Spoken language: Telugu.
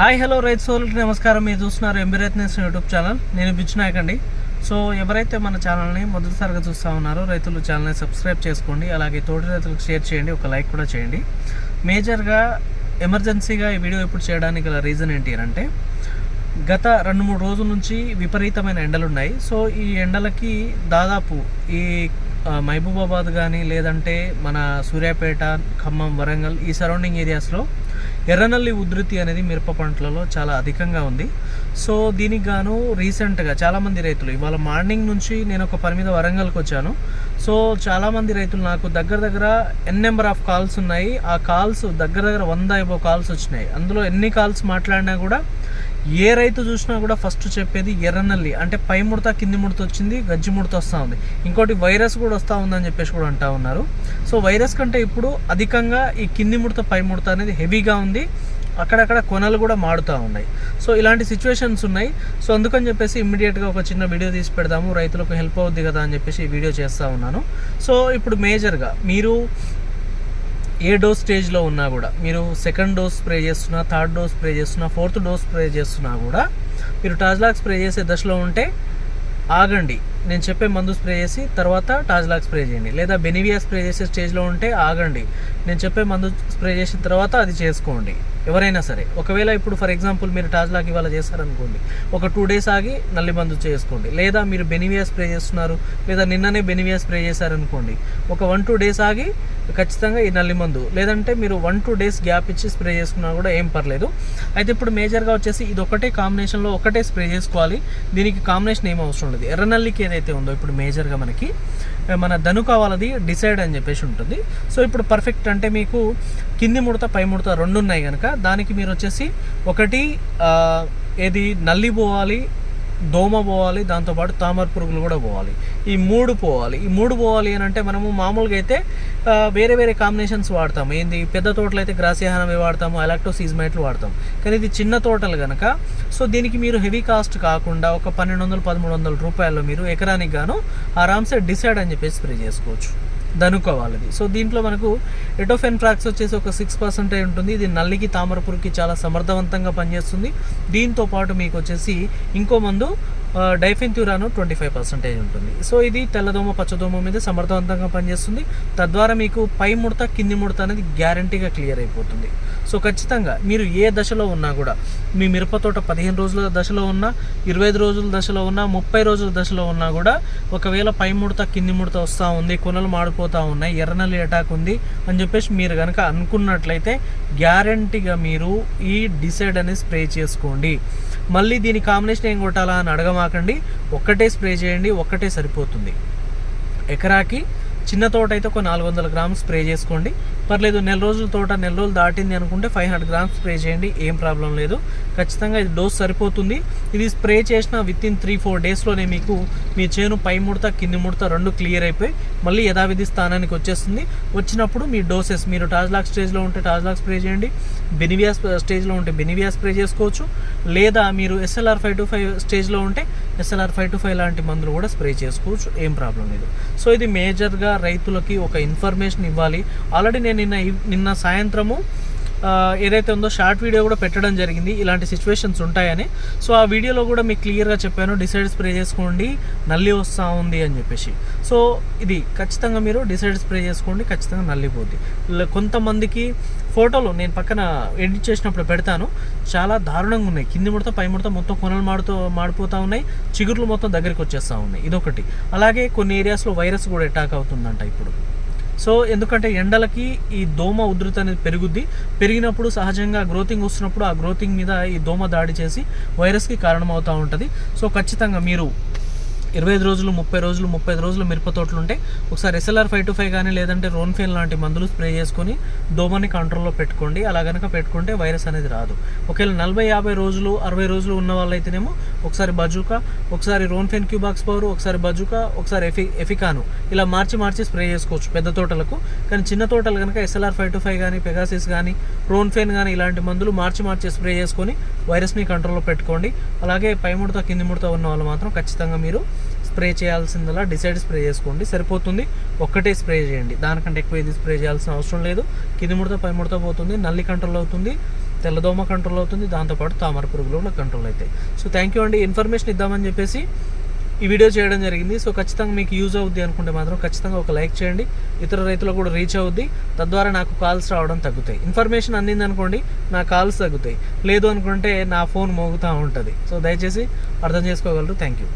హాయ్ హలో రైతు సోదరులకి నమస్కారం. మీరు చూస్తున్నారు ఎంబీ యూట్యూబ్ ఛానల్. నేను బిచ్చునాయక్ అండి సో ఎవరైతే మన ఛానల్ని మొదటిసారిగా చూస్తూ ఉన్నారో రైతులు ఛానల్ని సబ్స్క్రైబ్ చేసుకోండి. అలాగే తోటి రైతులకు షేర్ చేయండి. ఒక లైక్ కూడా చేయండి. మేజర్గా ఎమర్జెన్సీగా ఈ వీడియో ఇప్పుడు చేయడానికి గల రీజన్ ఏంటి అని అంటే గత రెండు మూడు రోజుల నుంచి విపరీతమైన ఎండలు ఉన్నాయి సో ఈ ఎండలకి దాదాపు ఈ మహబూబాబాద్ కానీ లేదంటే మన సూర్యాపేట ఖమ్మం వరంగల్ ఈ సరౌండింగ్ ఏరియాస్లో ఎర్రనల్లి ఉధృతి అనేది మిరప పంటలలో చాలా అధికంగా ఉంది. సో దీనికి గాను రీసెంట్గా చాలామంది రైతులు ఇవాళ మార్నింగ్ నుంచి నేను ఒక పని మీద వరంగల్కి వచ్చాను. సో చాలామంది రైతులు నాకు దగ్గర దగ్గర ఎన్ నెంబర్ ఆఫ్ కాల్స్ ఉన్నాయి. ఆ కాల్స్ దగ్గర దగ్గర వంద ఏవో కాల్స్ వచ్చినాయి. అందులో ఎన్ని కాల్స్ మాట్లాడినా కూడా ఏ రైతు చూసినా కూడా ఫస్ట్ చెప్పేది ఎర్రనల్లి. అంటే పై ముడత కింది ముడత వచ్చింది గజ్జి ముడత వస్తూ ఉంది. ఇంకోటి వైరస్ కూడా వస్తూ ఉందని చెప్పేసి కూడా అంటా ఉన్నారు. సో వైరస్ కంటే ఇప్పుడు అధికంగా ఈ కింది ముడత పై ముడత అనేది హెవీగా ఉంది. అక్కడక్కడ కొనలు కూడా మాడుతూ ఉన్నాయి. సో ఇలాంటి సిచ్యువేషన్స్ ఉన్నాయి. సో అందుకని చెప్పేసి ఇమ్మీడియట్గా ఒక చిన్న వీడియో తీసి పెడదాము. రైతులకు హెల్ప్ అవుద్ది కదా అని చెప్పేసి ఈ వీడియో చేస్తూ ఉన్నాను. సో ఇప్పుడు మేజర్గా మీరు ఏ డోస్ స్టేజ్లో ఉన్నా కూడా మీరు సెకండ్ డోస్ స్ప్రే చేస్తున్నా థర్డ్ డోస్ స్ప్రే చేస్తున్నా ఫోర్త్ డోస్ స్ప్రే చేస్తున్నా కూడా మీరు టాజ్లాక్ స్ప్రే చేసే దశలో ఉంటే ఆగండి. నేను చెప్పే మందు స్ప్రే చేసి తర్వాత టాజ్లాక్ స్ప్రే చేయండి. లేదా బెనివియా స్ప్రే చేసే స్టేజ్లో ఉంటే ఆగండి. నేను చెప్పే మందు స్ప్రే చేసిన తర్వాత అది చేసుకోండి. ఎవరైనా సరే. ఒకవేళ ఇప్పుడు ఫర్ ఎగ్జాంపుల్ మీరు టాజ్లాక్ ఇవాళ చేశారనుకోండి. ఒక టూ డేస్ ఆగి నల్లి మందు చేసుకోండి. లేదా మీరు బెనివియా స్ప్రే చేస్తున్నారు. లేదా నిన్ననే బెనివియా స్ప్రే చేశారనుకోండి. ఒక వన్ టూ డేస్ ఆగి ఖచ్చితంగా ఈ నల్లి మందు. లేదంటే మీరు వన్ టూ డేస్ గ్యాప్ ఇచ్చి స్ప్రే చేసుకున్నా కూడా ఏం పర్లేదు. అయితే ఇప్పుడు మేజర్గా వచ్చేసి ఇది ఒకటే కాంబినేషన్లో ఒకటే స్ప్రే చేసుకోవాలి. దీనికి కాంబినేషన్ ఏం అవసరం లేదు. ఎర్ర నల్లికి ఏదైతే ఉందో ఇప్పుడు మేజర్గా మనకి మన ధనుక వాళ్ళది డిసైడ్ అని చెప్పేసి ఉంటుంది. సో ఇప్పుడు పర్ఫెక్ట్ అంటే మీకు కింది ముడత పై ముడత రెండు ఉన్నాయి కనుక దానికి మీరు వచ్చేసి ఒకటి ఏది నల్లి పోవాలి దోమ పోవాలి దాంతోపాటు తామర పురుగులు కూడా పోవాలి. ఈ మూడు పోవాలి. ఈ మూడు పోవాలి అని అంటే మనము మామూలుగా అయితే వేరే వేరే కాంబినేషన్స్ వాడతాము ఏంది? పెద్ద తోటలు అయితే గ్రాసియానవి వాడతాము అలాక్టో సీజ్మైట్లు వాడతాం. కానీ ఇది చిన్న తోటలు కనుక సో దీనికి మీరు హెవీ కాస్ట్ కాకుండా ఒక పన్నెండు వందలు పదమూడు వందల రూపాయల్లో మీరు ఎకరానికి గాను ఆరామ్సే డిసైడ్ అని చెప్పేసి స్ప్రే చేసుకోవచ్చు. ధనుక వాళ్ళది. సో దీంట్లో మనకు ఎటోఫెన్ ఫ్రాక్స్ వచ్చేసి ఒక సిక్స్ పర్సెంటేజ్ ఉంటుంది. ఇది నల్లికి తామరపురికి చాలా సమర్థవంతంగా పనిచేస్తుంది. దీంతో పాటు మీకు వచ్చేసి ఇంకో మందు డైఫెన్త్యూరాను ట్వంటీ ఫైవ్ పర్సెంటేజ్ ఉంటుంది. సో ఇది తెల్లదోమ పచ్చదోమ మీద సమర్థవంతంగా పనిచేస్తుంది. తద్వారా మీకు పై ముడత కింది ముడత అనేది గ్యారంటీగా క్లియర్ అయిపోతుంది. సో ఖచ్చితంగా మీరు ఏ దశలో ఉన్నా కూడా మీ మిరపతోట పదిహేను రోజుల దశలో ఉన్నా ఇరవై ఐదు రోజుల దశలో ఉన్నా ముప్పై రోజుల దశలో ఉన్నా కూడా ఒకవేళ పై ముడత కింది ముడత వస్తూ ఉంది కొనలు మాడిపోతూ ఉన్నాయి ఎర్రనల్లి అటాక్ ఉంది అని చెప్పేసి మీరు కనుక అనుకున్నట్లయితే గ్యారంటీగా మీరు ఈ డిసైడ్ అనేది స్ప్రే చేసుకోండి. మళ్ళీ దీని కాంబినేషన్ ఏం కొట్టాలా అని అడగమాకండి ఒక్కటే స్ప్రే చేయండి ఒక్కటే సరిపోతుంది. ఎకరాకి చిన్న తోట అయితే ఒక నాలుగు వందల గ్రామ్స్ స్ప్రే చేసుకోండి. పర్లేదు నెల రోజుల తోట నెల రోజులు దాటింది అనుకుంటే ఫైవ్ హండ్రెడ్ గ్రామ్స్ స్ప్రే చేయండి ఏం ప్రాబ్లం లేదు. ఖచ్చితంగా ఇది డోస్ సరిపోతుంది. ఇది స్ప్రే చేసిన విత్ ఇన్ త్రీ ఫోర్ డేస్లోనే మీకు మీ చేను పై ముడత కింది ముడత రెండు క్లియర్ అయిపోయి మళ్ళీ యథావిధి స్థానానికి వచ్చేస్తుంది. వచ్చినప్పుడు మీ డోసెస్ మీరు టాజ్లాక్ స్టేజ్లో ఉంటే టాజ్లాక్ స్ప్రే చేయండి బెనివియా స్టేజ్లో ఉంటే బెనివియా స్ప్రే చేసుకోవచ్చు. లేదా మీరు ఎస్ఎల్ఆర్ ఫైవ్ టు ఫైవ్ స్టేజ్లో ఉంటే ఎస్ఎల్ఆర్ ఫైవ్ టు ఫైవ్ లాంటి మందులు కూడా స్ప్రే చేసుకోవచ్చు. ఏం ప్రాబ్లం లేదు. సో ఇది మేజర్గా రైతులకి ఒక ఇన్ఫర్మేషన్ ఇవ్వాలి. ఆల్రెడీ నేను నిన్న ఇవ్- నిన్న సాయంత్రము ఏదైతే ఉందో షార్ట్ వీడియో కూడా పెట్టడం జరిగింది. ఇలాంటి సిచ్యువేషన్స్ ఉంటాయని. సో ఆ వీడియోలో కూడా మీకు క్లియర్గా చెప్పాను. డిసైడ్ స్ప్రే చేసుకోండి నల్లి వస్తూ ఉంది అని చెప్పేసి. సో ఇది ఖచ్చితంగా మీరు డిసైడ్ స్ప్రే చేసుకోండి ఖచ్చితంగా నల్లిపోద్ది. కొంతమందికి ఫోటోలు నేను పక్కన ఎడిట్ చేసినప్పుడు పెడతాను. చాలా దారుణంగా ఉన్నాయి. కింది ముడత పై ముడత మొత్తం కొనలు మాడుతూ మాడిపోతూ ఉన్నాయి. చిగుర్లు మొత్తం దగ్గరికి వచ్చేస్తూ ఉన్నాయి. ఇదొకటి. అలాగే కొన్ని ఏరియాస్లో వైరస్ కూడా అటాక్ అవుతుందంట ఇప్పుడు. సో ఎందుకంటే ఎండలకి ఈ దోమ ఉధృతి అనేది పెరుగుద్ది. పెరిగినప్పుడు సహజంగా గ్రోతింగ్ వస్తున్నప్పుడు ఆ గ్రోతింగ్ మీద ఈ దోమ దాడి చేసి వైరస్కి కారణమవుతూ ఉంటుంది. సో ఖచ్చితంగా మీరు ఇరవై ఐదు రోజులు ముప్పై రోజులు ముప్పై ఐదు రోజులు మిరప తోటలు ఉంటే ఒకసారి ఎస్ఎల్ఆర్ ఫైవ్ టు ఫైవ్ కానీ లేదంటే రోన్ఫెన్ లాంటి మందులు స్ప్రే చేసుకొని దోమని కంట్రోల్లో పెట్టుకోండి. అలా కనుక పెట్టుకుంటే వైరస్ అనేది రాదు. ఒకవేళ నలభై యాభై రోజులు అరవై రోజులు ఉన్న వాళ్ళైతేనేమో ఒకసారి బజుకా ఒకసారి రోన్ఫెన్ క్యూబాక్స్ పవర్ ఒకసారి బజుకా ఒకసారి ఎఫి ఎఫికాను. ఇలా మార్చి మార్చి స్ప్రే చేసుకోవచ్చు పెద్ద తోటలకు. కానీ చిన్న తోటలు కనుక S L R five two five కానీ పెగాసిస్ కానీ రోన్ఫెన్ కానీ ఇలాంటి మందులు మార్చి మార్చి స్ప్రే చేసుకొని వైరస్ని కంట్రోల్లో పెట్టుకోండి. అలాగే పై ముడత కింది ముడత ఉన్న వాళ్ళు మాత్రం ఖచ్చితంగా మీరు స్ప్రే చేయాల్సిందలా డిసైడ్ స్ప్రే చేసుకోండి. సరిపోతుంది. ఒక్కటే స్ప్రే చేయండి. దానికంటే ఎక్కువ ఇది స్ప్రే చేయాల్సిన అవసరం లేదు. కింది ముడత పై ముడత పోతుంది. నల్లి కంట్రోల్ అవుతుంది. తెల్లదోమ కంట్రోల్ అవుతుంది. దాంతోపాటు తామర పురుగులు కూడా కంట్రోల్ అవుతాయి. సో థ్యాంక్ యూ అండి. ఇన్ఫర్మేషన్ ఇద్దామని చెప్పేసి ఈ వీడియో చేయడం జరిగింది. సో ఖచ్చితంగా మీకు యూజ్ అవుద్ది అనుకుంటే మాత్రం ఖచ్చితంగా ఒక లైక్ చేయండి. ఇతర రైతులకు కూడా రీచ్ అవుద్ది. తద్వారా నాకు కాల్స్ రావడం తగ్గుతాయి. ఇన్ఫర్మేషన్ అందింది అనుకోండి నా కాల్స్ తగ్గుతాయి. లేదు అనుకుంటే నా ఫోన్ మోగుతూ ఉంటుంది. సో దయచేసి అర్థం చేసుకోగలరు. Thank you.